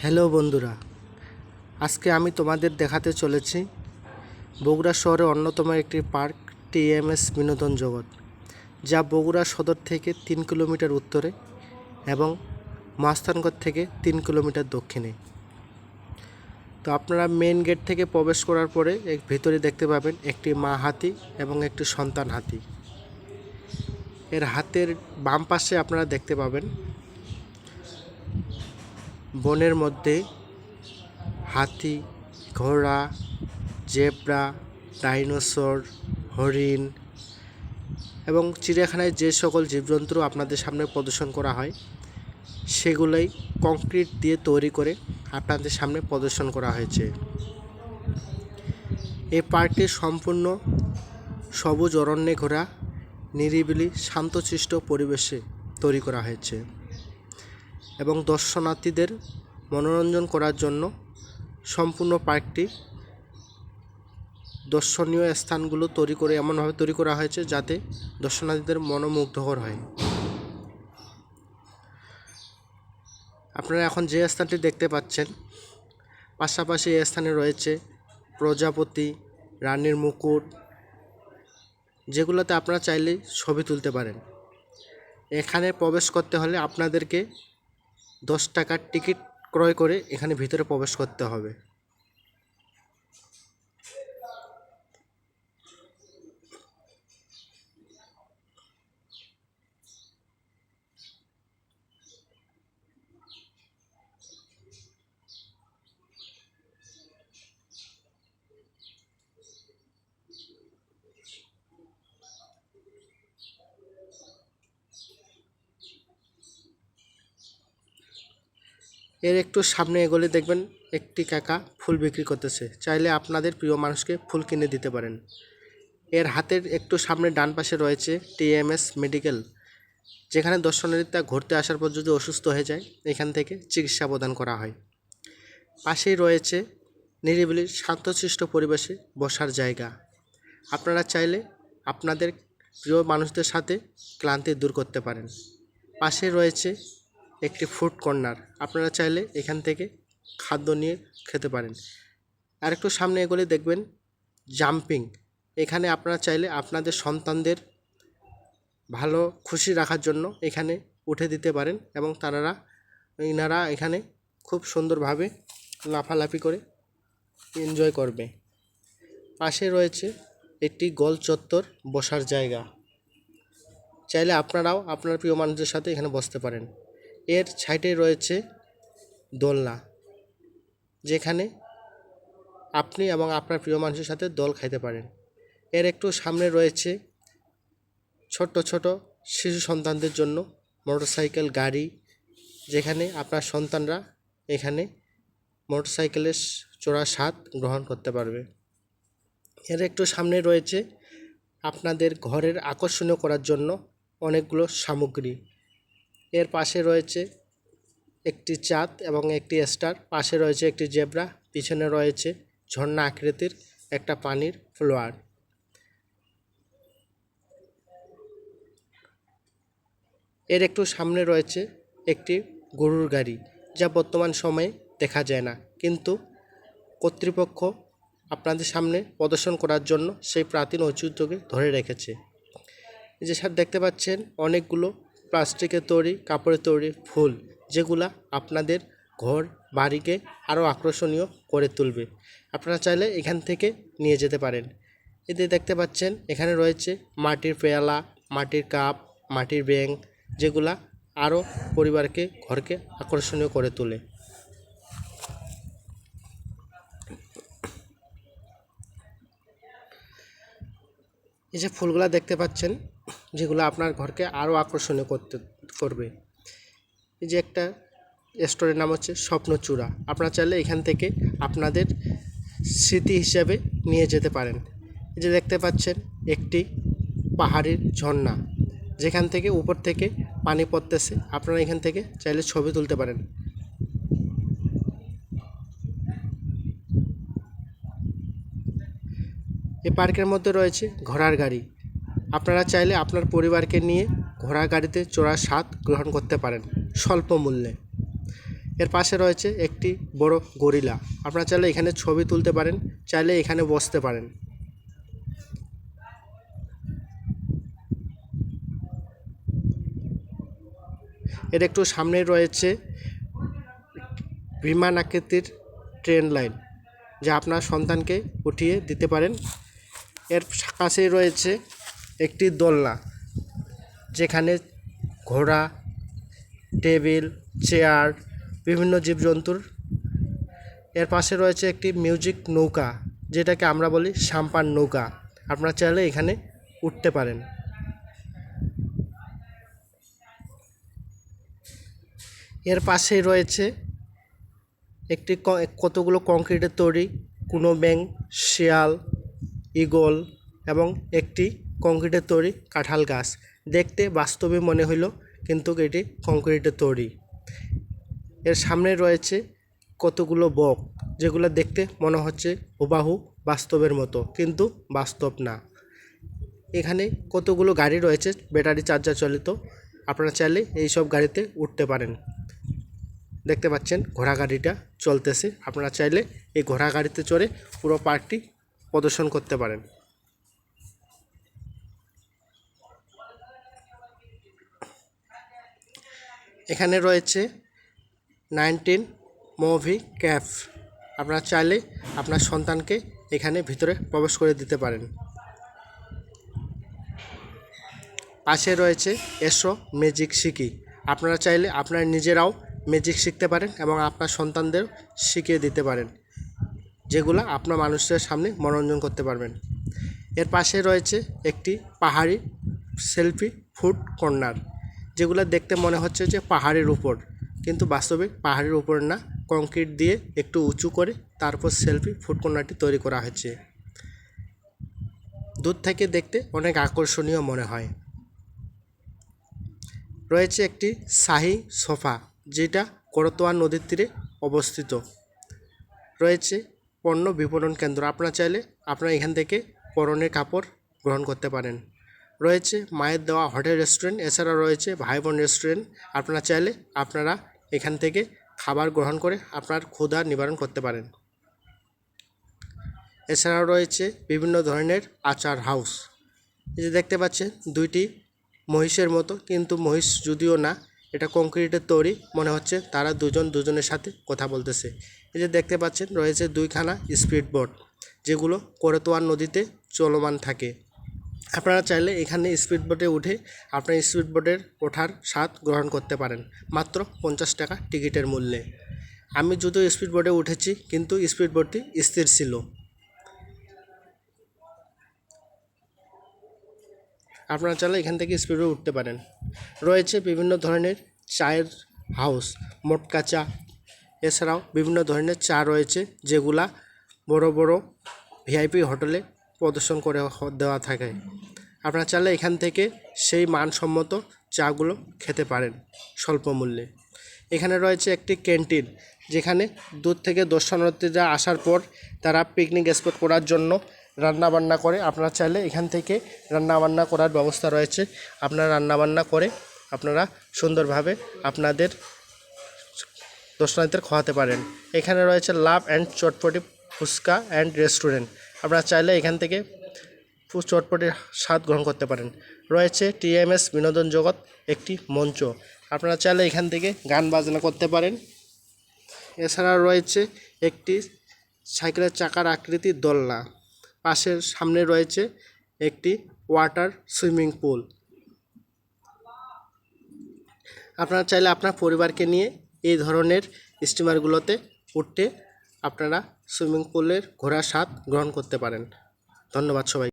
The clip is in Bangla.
হ্যালো বন্ধুরা, আজকে আমি তোমাদের দেখাতে চলেছি বগুড়া শহরের অন্যতম একটি পার্ক, টিএমএস বিনোদন জগৎ, যা বগুড়া সদর থেকে তিন কিলোমিটার উত্তরে এবং মহাস্থানগড় থেকে তিন কিলোমিটার দক্ষিণে। তো আপনারা মেন গেট থেকে প্রবেশ করার পরে এক ভিতরে দেখতে পাবেন একটি মা হাতি এবং একটি সন্তান হাতি। এর হাতের বাম পাশে আপনারা দেখতে পাবেন বনের মধ্যে হাতি, ঘোড়া, জেব্রা, ডাইনোসর, হরিণ এবং চিড়িয়াখানায় যে সকল জীবজন্তু আপনাদের সামনে প্রদর্শন করা হয়, সেগুলোই কংক্রিট দিয়ে তৈরি করে আপনাদের সামনে প্রদর্শন করা হয়েছে। এই পার্কটি সম্পূর্ণ সবুজ অরণ্যে ঘোরা, নিরিবিলি, শান্তশিষ্ট পরিবেশে তৈরি করা হয়েছে। এবং দর্শনার্থীদের মনোরঞ্জন করার জন্য সম্পূর্ণ পার্কটি দর্শনীয় স্থানগুলো তৈরি করে, এমনভাবে তৈরি করা হয়েছে যাতে দর্শনার্থীদের মনোমুগ্ধকর হয়। আপনারা এখন যে স্থানটি দেখতে পাচ্ছেন, পাশাপাশি এই স্থানে রয়েছে প্রজাপতি, রানীর মুকুট, যেগুলোতে আপনারা চাইলে ছবি তুলতে পারেন। এখানে প্রবেশ করতে হলে আপনাদেরকে দশ টাকার টিকিট ক্রয় করে এখানে ভিতরে প্রবেশ করতে হবে। এর একটু সামনে এগোলে দেখবেন একটি কাকা ফুল বিক্রি করতেছে। চাইলে আপনাদের প্রিয় মানুষকে ফুল কিনে দিতে পারেন। এর হাতের একটু সামনে ডান পাশে রয়েছে টিএমএস মেডিকেল, যেখানে দর্শনার্থীরা ঘুরতে আসার পর যদি অসুস্থ হয়ে যায়, এখান থেকে চিকিৎসা প্রদান করা হয়। পাশেই রয়েছে নিরিবিলি শান্তশিষ্ট পরিবেশে বসার জায়গা। আপনারা চাইলে আপনাদের প্রিয় মানুষদের সাথে ক্লান্তি দূর করতে পারেন। পাশে রয়েছে একটি ফুড কর্নার আপনারা চাইলে এখান থেকে খাদ্য নিয়ে খেতে পারেন। আর একটু সামনে এগোলে দেখবেন জাম্পিং এখানে আপনারা চাইলে আপনাদের সন্তানদের ভালো খুশি রাখার জন্য এখানে উঠে দিতে পারেন এবং তারা ইনারা এখানে খুব সুন্দরভাবে লাফালাফি করে এনজয় করবে। পাশে রয়েছে একটি গোল চত্বর বসার জায়গা। চাইলে আপনারাও আপনার প্রিয় মানুষদের সাথে এখানে বসতে পারেন। এর সাইডে রয়েছে দোলনা, যেখানে আপনি এবং আপনার প্রিয় মানুষের সাথে দোল খাইতে পারেন। এর একটু সামনে রয়েছে ছোট ছোট শিশু সন্তানদের জন্য মোটরসাইকেল, গাড়ি, যেখানে আপনার সন্তানরা এখানে মোটরসাইকেলের চড়া স্বাদ গ্রহণ করতে পারবে। এর একটু সামনে রয়েছে আপনাদের ঘরের আকর্ষণীয় করার জন্য অনেকগুলো সামগ্রী। এর পাশে রয়েছে একটি চাঁদ এবং একটি স্টার। পাশে রয়েছে একটি জেব্রা, পিছনে রয়েছে ঝর্ণা আকৃতির একটা পানির ফ্লোয়ার। এর একটু সামনে রয়েছে একটি গরুর গাড়ি, যা বর্তমান সময়ে দেখা যায় না। কিন্তু কর্তৃপক্ষ আপনাদের সামনে প্রদর্শন করার জন্য সেই প্রাচীন ঐতিহ্যকে ধরে রেখেছে। যে স্যার, দেখতে পাচ্ছেন, অনেকগুলো প্লাস্টিকের তৈরি, কাপড়ের তৈরি ফুল যেগুলা আপনাদের ঘর, বাড়িকে আরও আকর্ষণীয় করে তুলবে। আপনারা চাইলে এখান থেকে নিয়ে যেতে পারেন। এতে দেখতে পাচ্ছেন, এখানে রয়েছে মাটির পেয়ালা, মাটির কাপ, মাটির ব্যাং যেগুলা আরও পরিবারকে, ঘরকে আকর্ষণীয় করে তোলে। এই যে ফুলগুলা দেখতে পাচ্ছেন যেগুলো আপনার ঘরকে আরও আকর্ষণীয় করতে, করবে। এই যে একটা স্টোরের নাম হচ্ছে স্বপ্নচূড়া। আপনারা চাইলে এখান থেকে আপনাদের স্মৃতি হিসাবে নিয়ে যেতে পারেন। এই যে দেখতে পাচ্ছেন, একটি পাহাড়ির ঝর্ণা। যেখান থেকে উপর থেকে পানি পড়তেছে, আপনারা এখান থেকে চাইলে ছবি তুলতে পারেন। এই পার্কের মধ্যে রয়েছে ঘোড়ার গাড়ি। আপনারা চাইলে আপনার পরিবারকে নিয়ে ঘোড়া গাড়িতে চড়ার স্বাদ গ্রহণ করতে পারেন, স্বল্প মূল্যে। এর পাশে রয়েছে একটি বড় গরিলা। আপনারা চাইলে এখানে ছবি তুলতে পারেন, চাইলে এখানে বসতে পারেন। এর একটু সামনে রয়েছে বিমান আকৃতির ট্রেন লাইন, যা আপনার সন্তানকে উঠিয়ে দিতে পারেন। এর কাছেই রয়েছে একটি দোলনা, যেখানে ঘোড়া, টেবিল, চেয়ার, বিভিন্ন জীবজন্তুর, এর পাশে রয়েছে একটি মিউজিক নৌকা, যেটাকে আমরা বলি সাম্পান নৌকা। আপনারা চাইলে এখানে উঠতে পারেন। এর পাশেই রয়েছে একটি কতগুলো কংক্রিটের তৈরি, কোনো ব্যাং শিয়াল, ঈগল এবং একটি কংক্রিটের তৈরি কাঁঠাল গাছ। দেখতে বাস্তবে মনে হইল কিন্তু এটি কংক্রিটের তৈরি। এর সামনে রয়েছে কতগুলো বক, যেগুলো দেখতে মনে হচ্ছে হুবাহু বাস্তবের মতো, কিন্তু বাস্তব না। এখানে কতগুলো গাড়ি রয়েছে, ব্যাটারি চার্জার চালিত, আপনারা চাইলে এই সব গাড়িতে উঠতে পারেন। দেখতে পাচ্ছেন ঘোড়া গাড়িটা চলতেছে, আপনারা চাইলে এই ঘোড়া গাড়িতে চড়ে পুরো পার্কটি প্রদর্শন করতে পারেন। এখানে রয়েছে নাইনটিন মুভি ক্যাফ। আপনারা চাইলে আপনার সন্তানকে এখানে ভিতরে প্রবেশ করে দিতে পারেন। পাশে রয়েছে এসো ম্যাজিক শিখি। আপনারা চাইলে আপনারা নিজেরাও ম্যাজিক শিখতে পারেন এবং আপনার সন্তানদের শিখিয়ে দিতে পারেন, যেগুলো আপনার মানুষের সামনে মনোরঞ্জন করতে পারবেন। এর পাশে রয়েছে একটি পাহাড়ি সেলফি ফুড কর্নার। যেগুলো দেখতে মনে হচ্ছে যে পাহাড়ের উপর। কিন্তু বাস্তবে পাহাড়ের উপর না, কংক্রিট দিয়ে একটু উঁচু করে তারপর সেলফি ফুড কর্নারটি তৈরি করা হয়েছে দূর থেকে দেখতে অনেক আকর্ষণীয় মনে হয়। রয়েছে একটি শাহি সোফা, যেটা করতোয়া নদীর তীরে অবস্থিত। রয়েছে পণ্য বিপণন কেন্দ্র, আপনারা চাইলে আপনারা এখান থেকে পরনের কাপড় গ্রহণ করতে পারেন। রয়েছে, মায়ের দেওয়া হোটেল রেস্টুরেন্ট এছাড়া রয়েছে ভাই বোন রেস্টুরেন্ট আপনারা চাইলে আপনারা এখান থেকে খাবার গ্রহণ করে আপনার ক্ষুধা নিবারণ করতে পারেন। এছাড়াও রয়েছে বিভিন্ন ধরনের আচার হাউস এই যে দেখতে পাচ্ছেন, দুইটি মহিষের মতো, কিন্তু মহিষ যদিও না, এটা কংক্রিটের তৈরি, মনে হচ্ছে তারা দুজন দুজনের সাথে কথা বলতেছে। এই যে দেখতে পাচ্ছেন, রয়েছে দুইখানা স্পিড বোট যেগুলো করতোয়ার নদীতে চলমান থাকে। আপনারা চাইলে এখানে স্পিড বোটে উঠে আপনার স্পিড বোটের ওঠার স্বাদ গ্রহণ করতে পারেন। মাত্র পঞ্চাশ টাকা টিকিটের মূল্যে। আমি যদিও স্পিড বোটে উঠেছি, কিন্তু স্পিড বোটটি স্থির ছিল। আপনারা চাইলে এখান থেকে স্পিডে উঠতে পারেন। রয়েছে বিভিন্ন ধরনের চায়ের হাউস মোটকা চা এছাড়াও বিভিন্ন ধরনের চা রয়েছে, যেগুলা বড় বড় ভিআইপি হোটেলে প্রদর্শন করে দেওয়া থাকে। আপনারা চাইলে এখান থেকে সেই মানসম্মত চাগুলো খেতে পারেন স্বল্প মূল্যে এখানে রয়েছে একটি ক্যান্টিন, যেখানে দূর থেকে দর্শনার্থীরা আসার পর তারা পিকনিক স্পট করার জন্য রান্না বান্না করে। আপনারা চাইলে এখান থেকে রান্না বান্না করার ব্যবস্থা রয়েছে। আপনারা রান্না বান্না করে আপনারা সুন্দরভাবে আপনাদের দর্শনার্থীদের খাওয়াতে পারেন। এখানে রয়েছে love and chotpoti fuchka and restaurant আপনারা চাইলে এখান থেকে ফু- চটপটির স্বাদ গ্রহণ করতে পারেন। রয়েছে টিএমএস বিনোদন জগৎ, একটি মঞ্চ। আপনারা চাইলে এখান থেকে গান বাজনা করতে পারেন। এছাড়া রয়েছে একটি সাইকেলের চাকার আকৃতির দোলনা। পাশের সামনে রয়েছে একটি ওয়াটার সুইমিং পুল। আপনারা চাইলে আপনার পরিবারকে নিয়ে এই ধরনের স্টিমারগুলোতে উঠতে আপনারা সুইমিং পুলের ঘোরার স্বাদ গ্রহণ করতে পারেন। ধন্যবাদ সবাই